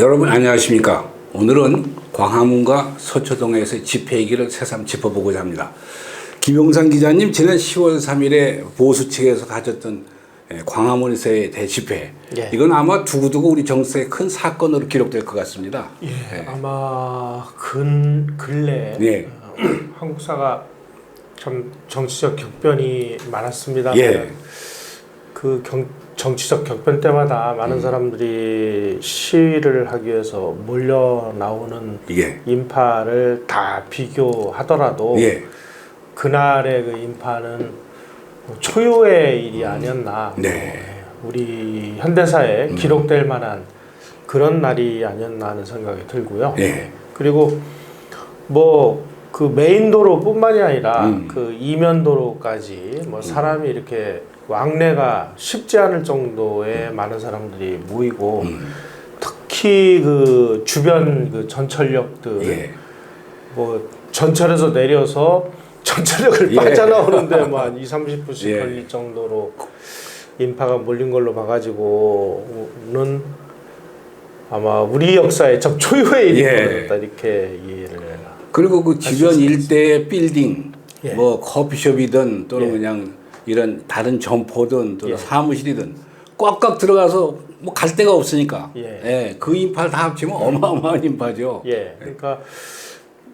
여러분 안녕하십니까? 오늘은 광화문과 서초동에서 집회 얘기를 새삼 짚어보고자 합니다. 김용상 기자님 지난 10월 3일에 보수 측에서 가졌던 예, 광화문에서의 대집회 예. 이건 아마 두고두고 우리 정세의 큰 사건으로 기록될 것 같습니다. 예, 아마 근 근래 예. 어, 한국사가 참 정치적 격변이 많았습니다. 예. 그 경, 정치적 격변 때마다 많은 음. 사람들이 시위를 하기 위해서 몰려 나오는 예. 인파를 다 비교하더라도 예. 그날의 그 인파는 초유의 일이 아니었나. 네. 우리 현대사에 기록될 만한 그런 날이 아니었나 하는 생각이 들고요. 예. 그리고 뭐 그 메인 도로뿐만이 아니라 음. 그 이면 도로까지 뭐 사람이 이렇게 왕래가 쉽지 않을 정도의 많은 사람들이 모이고 음. 특히 그 주변 그 전철역들 예. 뭐 전철에서 내려서 전철역을 예. 빠져나오는데 뭐 한 2, 30분씩 예. 걸릴 정도로 인파가 몰린 걸로 봐가지고는 아마 우리 역사의 적 초유의 일이 예. 벌어졌다 이렇게 이해를. 그리고 그 주변 일대의 빌딩, 예. 뭐 커피숍이든 또는 예. 그냥 이런 다른 점포든 또는 예. 사무실이든 꽉꽉 들어가서 뭐 갈 데가 없으니까 예. 예, 그 인파를 다 합치면 어마어마한 인파죠. 예, 그러니까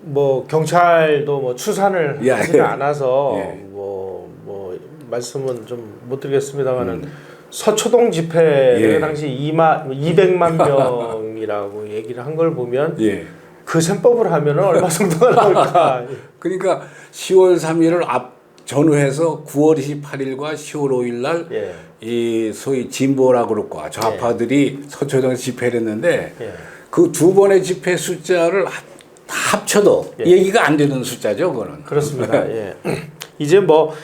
뭐 경찰도 뭐 추산을 예. 하지 않아서 예. 뭐, 뭐 말씀은 좀 못 드리겠습니다만은 서초동 집회를 음. 예. 당시 2만 200만 명이라고 얘기를 한 걸 보면 예. 그 셈법을 하면은 얼마 정도가 나올까? 그러니까 10월 3일을 앞 전후해서 9월 28일과 10월 5일 날 예, 이 소위 진보라 그룹과 좌파들이 서초동에서 집회를 했는데 예, 그두 번의 집회 숫자를 합- 다 합쳐도 예. 얘기가 안 되는 숫자죠, 그거는. 그렇습니다. 예, 이제 뭐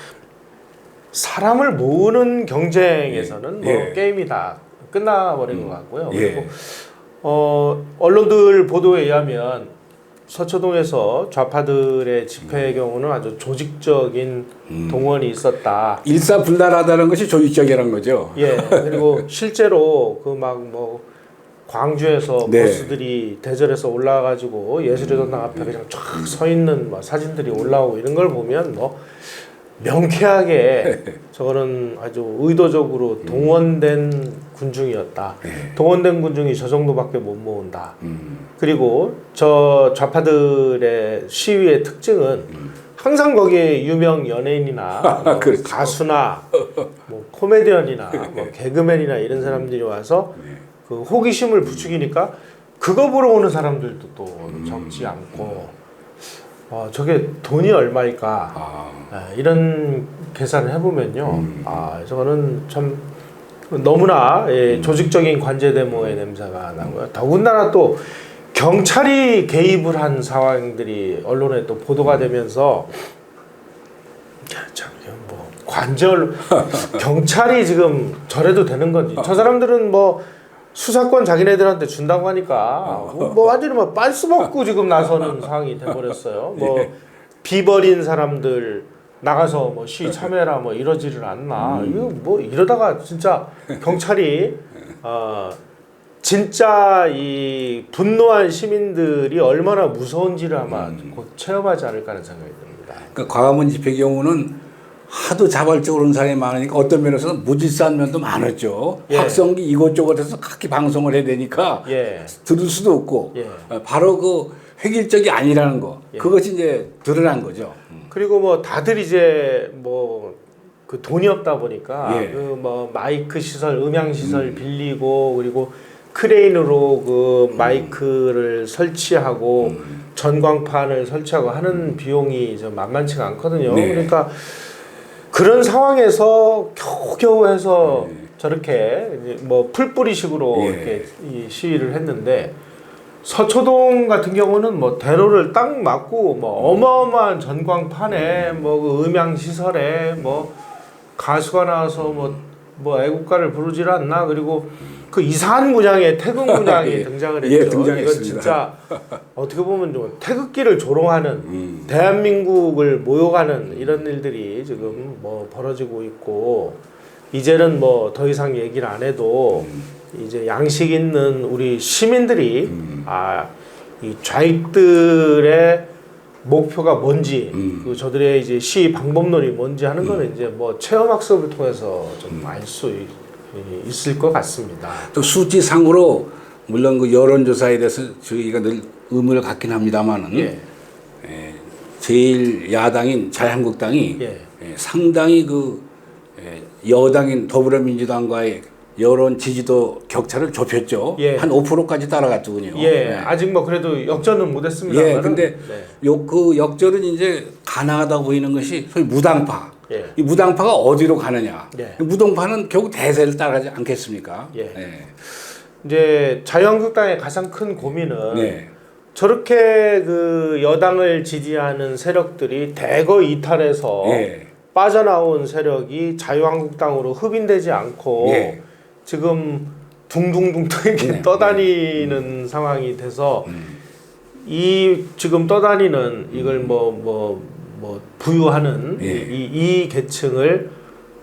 사람을 모으는 경쟁에서는 뭐 예. 게임이 다 끝나버린 것 같고요. 예. 그리고 어, 언론들 보도에 의하면 서초동에서 좌파들의 집회의 경우는 아주 조직적인 음. 동원이 있었다. 일사불란하다는 것이 조직적이라는 거죠. 예. 그리고 실제로 그 막 뭐 광주에서 네. 보스들이 대절해서 올라와가지고 예술의 전당 앞에 그냥 쫙 서 있는 뭐 사진들이 올라오고 이런 걸 보면 뭐 명쾌하게 저거는 아주 의도적으로 동원된 군중이었다. 네. 동원된 군중이 저 정도밖에 못 모은다. 음. 그리고 저 좌파들의 시위의 특징은 항상 거기에 유명 연예인이나 뭐 그렇죠. 가수나 뭐 코미디언이나 뭐 개그맨이나 이런 사람들이 와서 네. 그 호기심을 부추기니까 그거 보러 오는 사람들도 또 적지 않고 어, 저게 돈이 얼마일까 아, 아, 이런 계산을 해보면요 음. 아 저거는 참 너무나 예, 조직적인 관제 데모의 냄새가 나고요 더군다나 또 경찰이 개입을 한 상황들이 언론에 또 보도가 되면서 야, 참, 이건 뭐 관절 경찰이 지금 저래도 되는 건지. 저 사람들은 뭐 수사권 자기네들한테 준다고 하니까 뭐, 뭐 완전히 뭐 빤스 먹고 지금 나서는 상황이 돼버렸어요. 뭐 비버린 사람들 나가서 뭐 시위 참여라 뭐 이러지를 않나 이거 뭐 이러다가 진짜 경찰이 어 진짜 이 분노한 시민들이 얼마나 무서운지를 아마 곧 체험하지 않을까 하는 생각이 듭니다. 그러니까 광화문 집회 경우는 하도 자발적으로 오는 사람이 많으니까 어떤 면에서는 무질서한 면도 많았죠. 예. 확성기 이곳저곳에서 각기 방송을 해야 되니까 예. 들을 수도 없고 예. 어, 바로 그 획일적이 아니라는 거 예. 그것이 이제 드러난 거죠. 음. 그리고 뭐 다들 이제 뭐 그 돈이 없다 보니까 예. 그뭐 마이크 시설, 음향 시설 빌리고 그리고 크레인으로 그 마이크를 설치하고 음. 전광판을 설치하고 하는 비용이 좀 만만치가 않거든요. 네. 그러니까 그런 상황에서 겨우겨우 해서 네. 저렇게 이제 뭐 풀뿌리식으로 예. 이렇게 이 시위를 했는데 서초동 같은 경우는 뭐 대로를 딱 막고 뭐 어마어마한 전광판에 뭐그 음향 시설에 뭐 가수가 나와서 뭐 뭐 애국가를 부르질 않나 그리고 그 이상한 문양의 태극 문양이 예. 등장을 예, 했죠. 이건 등장했습니다. 진짜 어떻게 보면 좀 태극기를 조롱하는 음. 대한민국을 모욕하는 이런 일들이 지금 뭐 벌어지고 있고 이제는 뭐 더 이상 얘기를 안 해도 이제 양식 있는 우리 시민들이 음. 아 이 좌익들의 목표가 뭔지 음. 그 저들의 이제 시 방법론이 뭔지 하는 거는 이제 뭐 체험 학습을 통해서 좀 음. 알수 있을 것 같습니다. 또 수치상으로 물론 그 여론조사에 대해서 저희가 늘 의문을 갖긴 합니다만은 예. 예, 제일 야당인 자유한국당이 예. 예, 상당히 그 예, 여당인 더불어민주당과의 여론 지지도 격차를 좁혔죠. 예. 한 5%까지 따라갔더군요. 예, 아직 뭐 그래도 역전은 못했습니다. 예, 근데 요그 역절은 이제 가능하다 보이는 것이 소위 무당파. 예. 이 무당파가 어디로 가느냐? 예. 무당파는 결국 대세를 따라가지 않겠습니까? 예. 이제 자유한국당의 가장 큰 고민은 네. 저렇게 그 여당을 지지하는 세력들이 대거 이탈해서 예. 빠져나온 세력이 자유한국당으로 흡인되지 않고 예. 지금 둥둥둥 이렇게 네. 떠다니는 상황이 돼서 이 지금 떠다니는 이걸 뭐뭐 뭐 부유하는 예. 이, 이 계층을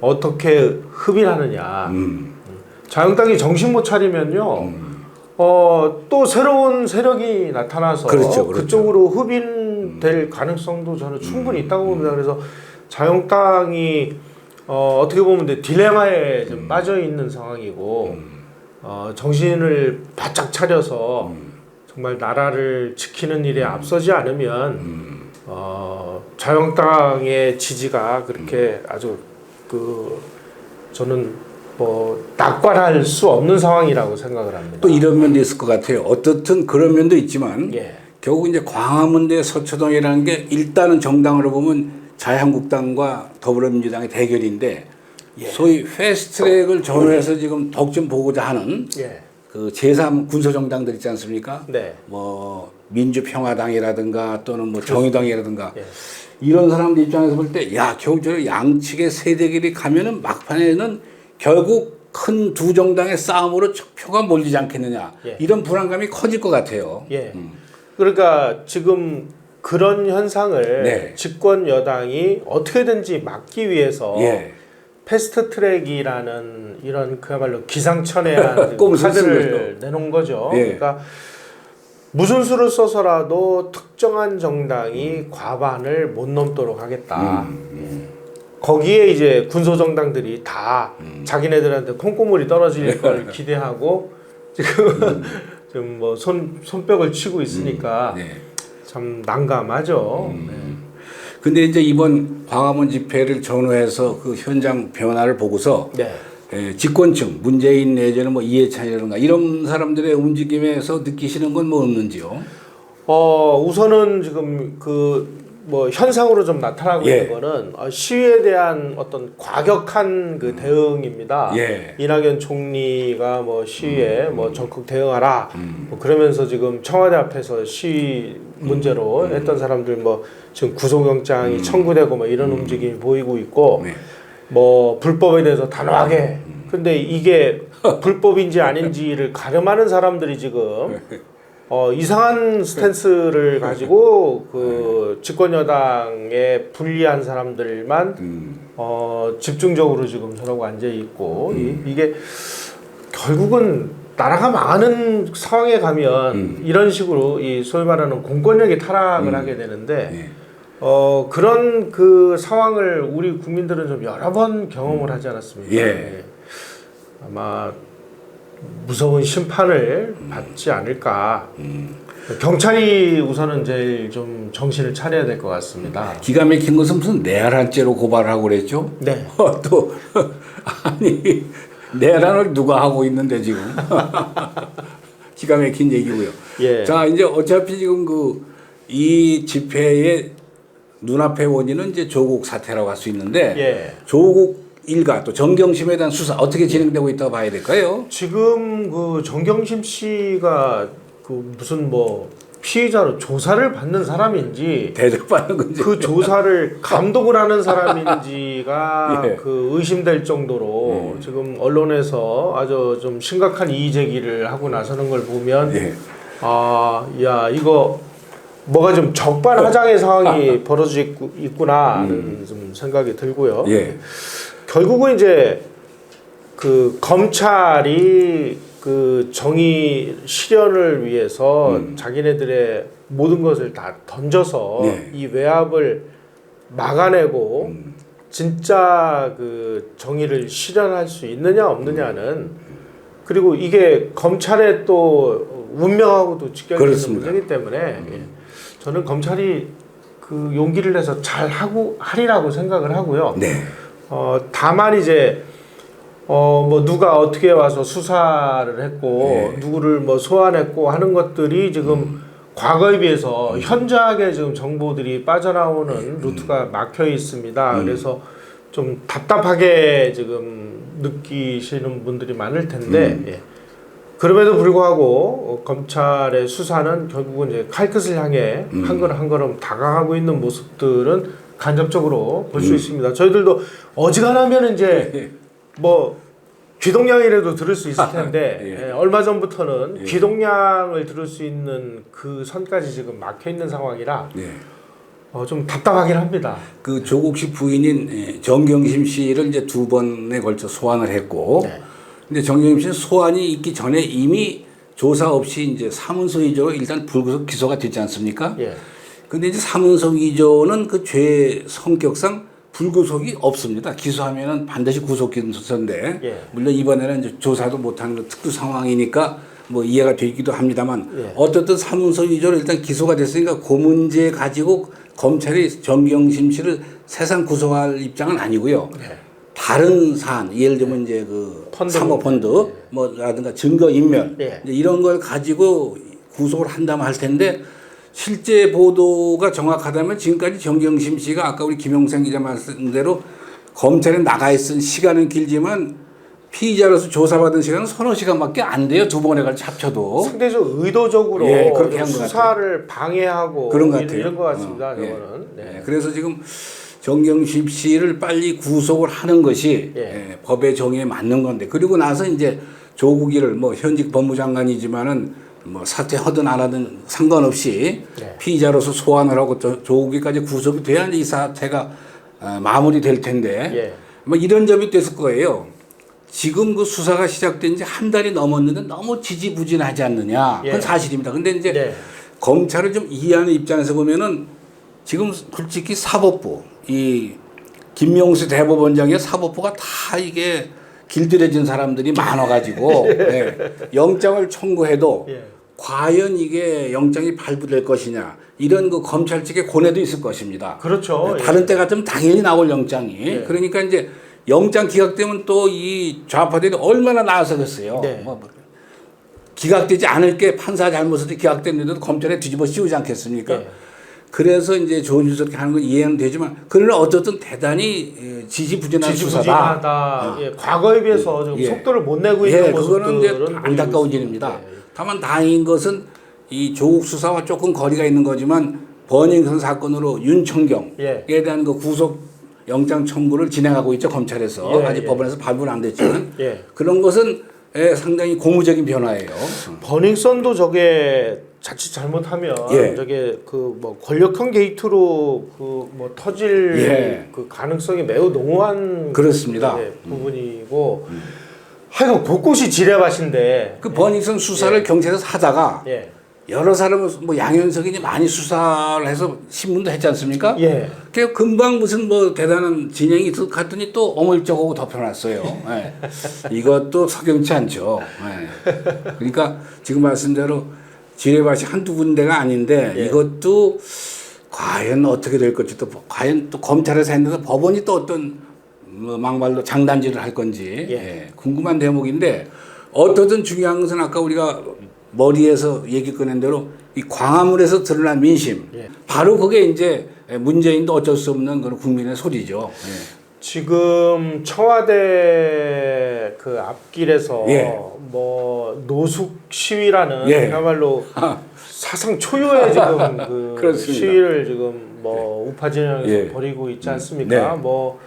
어떻게 흡인하느냐 음. 자유한국당이 정신 못 차리면요 어, 또 새로운 세력이 나타나서 그렇죠, 그렇죠. 쪽으로 흡인될 가능성도 저는 충분히 있다고 봅니다. 그래서 자유한국당이 어, 어떻게 보면 이제 딜레마에 좀 빠져 있는 상황이고 어, 정신을 바짝 차려서 정말 나라를 지키는 일에 앞서지 않으면 어, 자유한국당의 지지가 그렇게 아주 그 저는 뭐 낙관할 수 없는 상황이라고 생각을 합니다. 또 이런 면도 있을 것 같아요. 어떻든 그런 면도 있지만 예. 결국 이제 광화문대 서초동이라는 게 일단은 정당으로 보면 자유한국당과 더불어민주당의 대결인데 예. 소위 패스트트랙을 전후해서 지금 덕 좀 보고자 하는 예. 그 제3 군소정당들 있지 않습니까? 네. 뭐 민주평화당이라든가 또는 뭐 정의당이라든가 예. 이런 사람들 입장에서 볼 때야 결국 저 양측의 세대끼리 가면은 막판에는 결국 큰 두 정당의 싸움으로 표가 몰리지 않겠느냐 예. 이런 불안감이 커질 것 같아요. 예. 그러니까 지금 그런 현상을 네. 집권 여당이 어떻게든지 막기 위해서 예. 패스트 트랙이라는 이런 그야말로 기상천외한 카드를 내놓은 거죠. 예. 그러니까 무슨 수를 써서라도 특정한 정당이 과반을 못 넘도록 하겠다. 거기에 이제 군소 정당들이 다 자기네들한테 콩고물이 떨어질 걸 기대하고 지금 지금 뭐 손 손뼉을 치고 있으니까 네. 참 난감하죠. 네. 근데 이제 이번 광화문 집회를 전후해서 그 현장 변화를 보고서 네. 예, 집권층 문재인 내지는 뭐 이해찬이라든가 이런 사람들의 움직임에서 느끼시는 건 뭐 없는지요? 어 우선은 지금 그 뭐 현상으로 좀 나타나고 예. 있는 거는 어, 시위에 대한 어떤 과격한 그 대응입니다. 예. 이낙연 총리가 뭐 시위에 음. 뭐 적극 대응하라. 뭐 그러면서 지금 청와대 앞에서 시위 문제로 음. 했던 사람들 뭐 지금 구속영장이 청구되고 뭐 이런 움직임이 보이고 있고 네. 뭐 불법에 대해서 단호하게. 근데 이게 불법인지 아닌지를 가름하는 사람들이 지금 어, 이상한 스탠스를 가지고 그 집권 여당에 불리한 사람들만 음. 어, 집중적으로 지금 저러고 앉아 있고 이, 이게 결국은 나라가 망하는 상황에 가면 이런 식으로 이 소위 말하는 공권력이 타락을 하게 되는데 네. 어 그런 그 상황을 우리 국민들은 좀 여러 번 경험을 하지 않았습니까? 예. 아마 무서운 심판을 받지 않을까. 경찰이 우선은 제일 좀 정신을 차려야 될 것 같습니다. 기가 막힌 것은 무슨 내란죄로 고발을 하고 그랬죠? 네. 또 아니 내란을 누가 하고 있는데 지금 기가 막힌 얘기고요. 예. 자 이제 어차피 지금 그 이 집회의 눈앞의 원인은 이제 조국 사태라고 할 수 있는데 예. 조국 일가 또 정경심에 대한 수사 어떻게 진행되고 있다고 봐야 될까요? 지금 그 정경심 씨가 그 무슨 뭐 피의자로 조사를 받는 사람인지 대접받는 건지 그 조사를 감독을 하는 사람인지가 예. 그 의심될 정도로 지금 언론에서 아주 좀 심각한 이의 제기를 하고 나서는 걸 보면 예. 아, 야 이거 뭐가 좀 적반하장의 상황이 벌어지고 있구나는 좀 생각이 들고요. 예. 결국은 이제 그 검찰이 그 정의 실현을 위해서 음. 자기네들의 모든 것을 다 던져서 네. 이 외압을 막아내고 음. 진짜 그 정의를 실현할 수 있느냐 없느냐는 그리고 이게 검찰의 또 운명하고도 직결되는. 문제이기 때문에 예. 저는 검찰이 그 용기를 내서 잘 하고 하리라고 생각을 하고요. 네. 어 다만 이제 어 뭐 누가 어떻게 와서 수사를 했고 네. 누구를 뭐 소환했고 하는 것들이 지금 과거에 비해서 현저하게 지금 정보들이 빠져나오는 루트가 막혀 있습니다. 음. 그래서 좀 답답하게 지금 느끼시는 분들이 많을 텐데 음. 예. 그럼에도 불구하고 어, 검찰의 수사는 결국은 이제 칼끝을 향해 음. 한 걸음 한 걸음 다가가고 있는 모습들은 간접적으로 볼수 음. 있습니다. 저희들도 어지간하면 이제 뭐 귀동냥이라도 들을 수 있을 텐데 예. 예, 얼마 전부터는 예. 귀동냥을 들을 수 있는 그 선까지 지금 막혀 있는 상황이라 네. 어, 좀 답답하긴 합니다. 그 조국 씨 부인인 예, 정경심 씨를 이제 두 번에 걸쳐 소환을 했고, 네. 근데 정경심 씨는 소환이 있기 전에 이미 조사 없이 이제 사문서 위조로 일단 불구속 기소가 됐지 않습니까? 예. 근데 이제 사문서 위조는 그 죄 성격상 불구속이 없습니다. 기소하면은 반드시 구속 기소인데 예. 물론 이번에는 이제 조사도 못하는 그 특수 상황이니까 뭐 이해가 되기도 합니다만 예. 어떻든 사문서 위조로 일단 기소가 됐으니까 그 문제 가지고 검찰이 정경심 씨를 세상 구속할 입장은 아니고요. 예. 다른 사안 예를 들면 이제 그 펀드 사모펀드 뭐라든가 증거 인멸 예. 이런 걸 가지고 구속을 한다면 할 텐데 실제 보도가 정확하다면 지금까지 정경심 씨가 아까 우리 김영생 기자 말씀대로 검찰에 나가 있은 시간은 길지만 피의자로서 조사받은 시간은 서너 시간밖에 안 돼요 두 번에 걸쳐 합쳐도 상대적으로 의도적으로 예, 그렇게 수사를 방해하고 그런 것 같아요. 이런 것 같습니다. 어, 예. 저거는. 네. 네, 그래서 지금 정경심 씨를 빨리 구속을 하는 것이 예. 예, 법의 정의에 맞는 건데 그리고 나서 이제 조국이를 뭐 현직 법무장관이지만은 뭐 사퇴하든 안 하든 상관없이 네. 피의자로서 소환을 하고 조- 조국이까지 구속이 돼야 이 사태가 어, 마무리될 텐데 예. 뭐 이런 점이 됐을 거예요. 지금 그 수사가 시작된 지 한 달이 넘었는데 너무 지지부진하지 않느냐. 그건 예. 사실입니다. 근데 이제 네. 검찰을 좀 이해하는 입장에서 보면은 지금 솔직히 사법부 이 김명수 대법원장의 사법부가 다 이게 길들여진 사람들이 많아가지고 예, 영장을 청구해도 예. 과연 이게 영장이 발부될 것이냐 이런 그 검찰 측의 고뇌도 있을 것입니다. 그렇죠. 네, 예. 다른 때 같으면 당연히 나올 영장이 예. 그러니까 이제 영장 기각되면 또 이 좌파들이 얼마나 나서겠어요. 네. 뭐 기각되지 않을 게 판사 잘못으로 기각됐는데도 검찰에 뒤집어 씌우지 않겠습니까? 예. 그래서 이제 조은주 이렇게 하는 건 이해는 되지만 그러나 어쨌든 대단히 예, 지지부진한 수사다. 지지부진하다. 예. 과거에 비해서 지금 예. 속도를 못 내고 있는 예, 그거는 이제 안타까운. 일입니다. 예. 다만 다행인 것은 이 조국 수사와 조금 거리가 있는 거지만 버닝썬 사건으로 윤청경에 예. 대한 그 구속 영장 청구를 진행하고 있죠 검찰에서 예, 아직 예. 법원에서 발부는 안 됐지만 예. 그런 것은 예, 상당히 고무적인 변화예요. 버닝썬도 저게 자칫 잘못하면 예. 저게 그 뭐 권력형 게이트로 그 뭐 터질 예. 그 가능성이 매우 농후한 그렇습니다. 음. 예, 부분이고 하여간 곳곳이 지뢰밭인데 그 버닝썬 수사를 경찰에서 하다가 예. 여러 사람을 뭐 양현석이 많이 수사를 해서 신문도 했지 않습니까? 예. 그 금방 무슨 뭐 대단한 진행이 있을 것 같더니 또 어물쩍하고 덮여놨어요. 예. 이것도 석연치 않죠. 예. 그러니까 지금 말씀대로 지뢰밭이 한두 군데가 아닌데 예. 이것도 과연 어떻게 될 건지 또 과연 또 검찰에서 했는데 법원이 또 어떤 뭐 막말로 장단지를 할 건지 예. 예, 궁금한 대목인데 어떻든 중요한 것은 아까 우리가 머리에서 얘기 꺼낸 대로 이 광화문에서 드러난 민심 예. 바로 그게 이제 문재인도 어쩔 수 없는 그런 국민의 소리죠. 지금 청와대 그 앞길에서 예. 뭐 노숙 시위라는 예. 그야말로 사상 초유의 지금 그 그렇습니다. 시위를 지금 뭐 우파 진영에서 예. 벌이고 있지 않습니까? 네. 뭐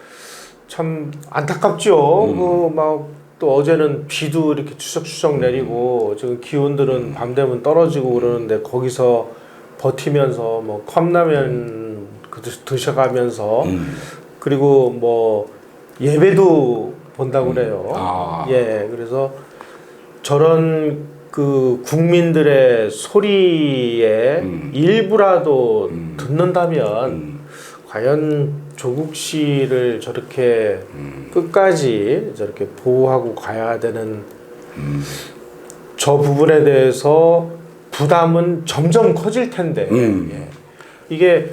참 안타깝죠. 음. 그막 또 어제는 비도 이렇게 추적추적 내리고 지금 기온들은 밤 되면 떨어지고 그러는데 거기서 버티면서 뭐 컵라면 그 드- 드셔가면서 음. 그리고 뭐 예배도 본다고 그래요. 아. 예, 그래서 저런 그 국민들의 소리에 음. 일부라도 음. 듣는다면 음. 과연 조국 씨를 저렇게 음. 끝까지 저렇게 보호하고 가야 되는 음. 저 부분에 대해서 부담은 점점 커질 텐데 음. 예. 이게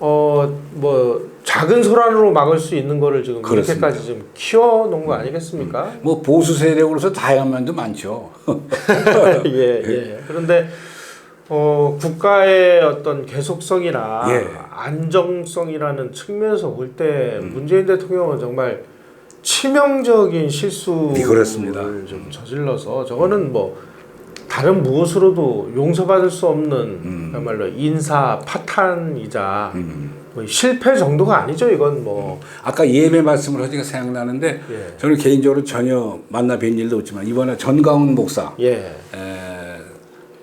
어뭐 작은 소란으로 막을 수 있는 거를 지금 그렇습니다. 이렇게까지 좀 키워놓은 거 아니겠습니까? 뭐 보수 세력으로서 다양한 면도 많죠. 예, 예. 그런데 어, 국가의 어떤 계속성이나 예. 안정성이라는 측면에서 볼때 음. 문재인 대통령은 정말 치명적인 실수를 네, 그렇습니다. 좀 저질러서 저거는 뭐 다른 무엇으로도 용서받을 수 없는 음. 그야말로 인사 파탄이자 음. 뭐 실패 정도가 아니죠 이건 뭐 아까 예배 말씀을 하니까 생각나는데 예. 저는 개인적으로 전혀 만나 뵌 일도 없지만 이번에 전가훈 목사 예. 에,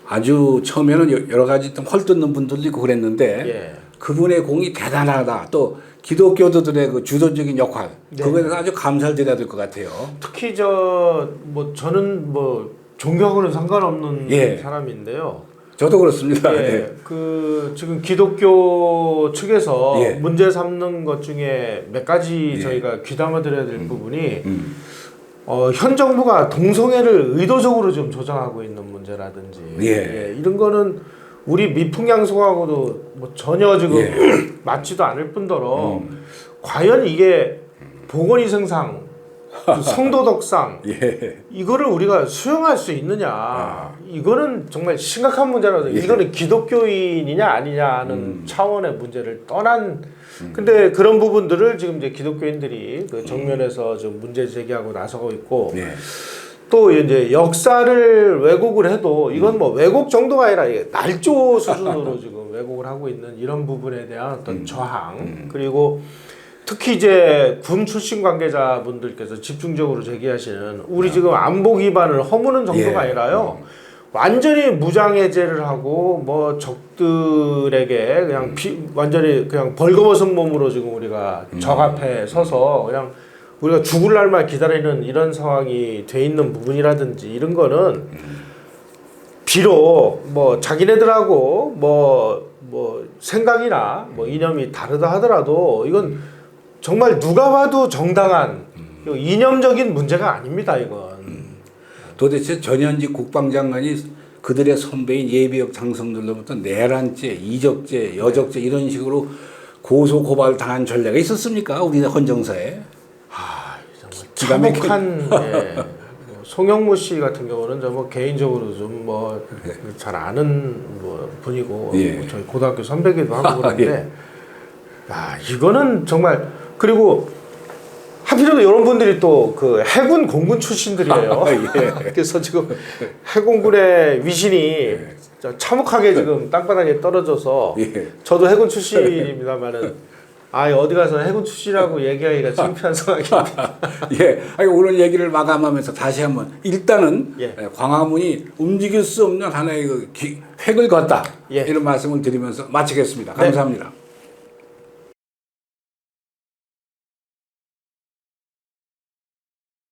아주 처음에는 여- 여러 가지 좀 헐뜯는 분들도 있고 그랬는데 예. 그분의 공이 대단하다. 또 기독교도들의 그 주도적인 역할 네. 그거에 대해서 아주 감사를 드려야 될 것 같아요. 특히 저 뭐 저는 뭐 종교하고는 상관없는 예. 사람인데요. 저도 그렇습니다. 예, 예. 그 지금 기독교 측에서 예. 문제 삼는 것 중에 몇 가지 예. 저희가 귀담아 드려야 될 부분이 음. 어, 현 정부가 동성애를 의도적으로 좀 조장하고 있는 문제라든지 예. 이런 거는 우리 미풍양속하고도 뭐 전혀 지금 예. 맞지도 않을 뿐더러 음. 과연 이게 보건위생상 그 성도덕상 예. 이거를 우리가 수용할 수 있느냐 이거는 정말 심각한 문제라서 아. 예. 이거는 기독교인이냐 아니냐는 음. 차원의 문제를 떠난 근데 그런 부분들을 지금 이제 기독교인들이 그 정면에서 좀 문제 제기하고 나서고 있고 예. 또 이제 역사를 왜곡을 해도 이건 뭐 왜곡 정도가 아니라 날조 수준으로 지금 왜곡을 하고 있는 이런 부분에 대한 어떤 저항 그리고 특히 이제 군 출신 관계자분들께서 집중적으로 제기하시는 우리 지금 안보 기반을 허무는 정도가 예. 아니라요. 완전히 무장 해제를 하고 뭐 적들에게 그냥 피, 완전히 그냥 벌거벗은 몸으로 지금 우리가 적 앞에 서서 그냥 우리가 죽을 날만 기다리는 이런 상황이 돼 있는 부분이라든지 이런 거는 비록 뭐 자기네들하고 뭐뭐 생각이나 뭐 이념이 다르다 하더라도 이건 정말 누가 봐도 정당한 이념적인 문제가 아닙니다 이건 도대체 전현직 국방장관이 그들의 선배인 예비역 장성들로부터 내란죄, 이적죄, 여적죄 이런 식으로 고소 고발 당한 전례가 있었습니까? 우리나라 헌정사에. 아, 정말 참혹한 예. 뭐 송영무 씨 같은 경우는 저뭐 개인적으로 좀 뭐 잘 아는 뭐 분이고 예. 뭐 저희 고등학교 선배기도 하고 아, 그런데 야 이거는 정말 그리고 하필이면 이런 분들이 또 그 해군 공군 출신들이에요. 아, 예. 그래서 지금 해공군의 위신이 저 참혹하게 지금 땅바닥에 떨어져서 예. 저도 해군 출신입니다만은 아 어디 가서 해군 출신이라고 얘기하기가 창피한 상황입니다. 예. 아니, 오늘 얘기를 마감하면서 다시 한번 일단은 예. 예, 광화문이 움직일 수 없는 하나의 그 기- 획을 걷다. 예. 이런 말씀을 드리면서 마치겠습니다. 네. 감사합니다.